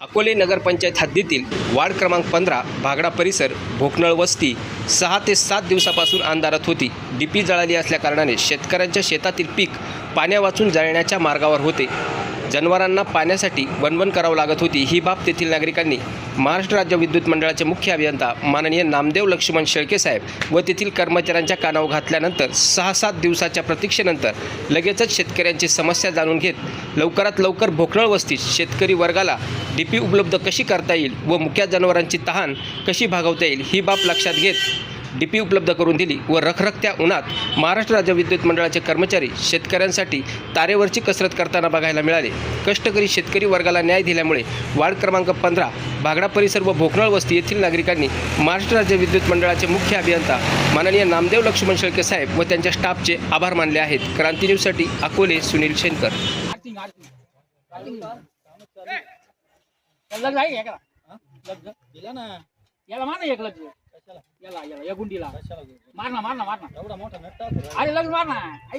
अकोले नगरपंचायत हद्दीतील वार्ड क्रमांक पंधरा भागडा परिसर भोकनळ वस्ती सहा ते सात दिवसापासून अंधारात होती. डीपी जळाली असल्याकारणाने शेतकऱ्यांच्या शेतातील पीक पाण्यावाचून जळण्याच्या मार्गावर होते. जनावरांना पाण्यासाठी वणवण करावं लागत होती. ही बाब तेथील नागरिकांनी महाराष्ट्र राज्य विद्युत मंडळाचे मुख्य अभियंता माननीय नामदेव लक्ष्मण शेळके साहेब व तेथील कर्मचाऱ्यांच्या कानावर घातल्यानंतर सहा सात दिवसाच्या प्रतीक्षेनंतर लगेचच शेतकऱ्यांची समस्या जाणून घेत लवकरात लवकर भोकनळ वस्तीत शेतकरी वर्गाला डीपी उपलब्ध कशी करता येईल व मुक्या जनावरांची तहान कशी भागवता येईल ही बाब लक्षात घेत डीपी उपलब्ध करून दिली व रखरखत्या उन्हात महाराष्ट्र राज्य विद्युत मंडळाचे कर्मचारी शेतकऱ्यांसाठी तारेवरची कसरत करताना बघायला मिळाले. कष्टकरी शेतकरी वर्गाला न्याय दिल्यामुळे वार्ड क्रमांक पंधरा भागडा परिसर व भोकनाळ वस्ती येथील नागरिकांनी महाराष्ट्र राज्य विद्युत मंडळाचे मुख्य अभियंता माननीय नामदेव लक्ष्मण शेळके साहेब व त्यांच्या स्टाफचे आभार मानले आहेत. क्रांती न्यूजसाठी अकोले सुनील शेनकर लग्न आहे का लग्न? दिला ना. याला मान एक लग्न. याला याला या गुंडीला. मार ना मार ना मार ना. एवढा मोठा नट्टा अरे लग्न मार ना. ऐक.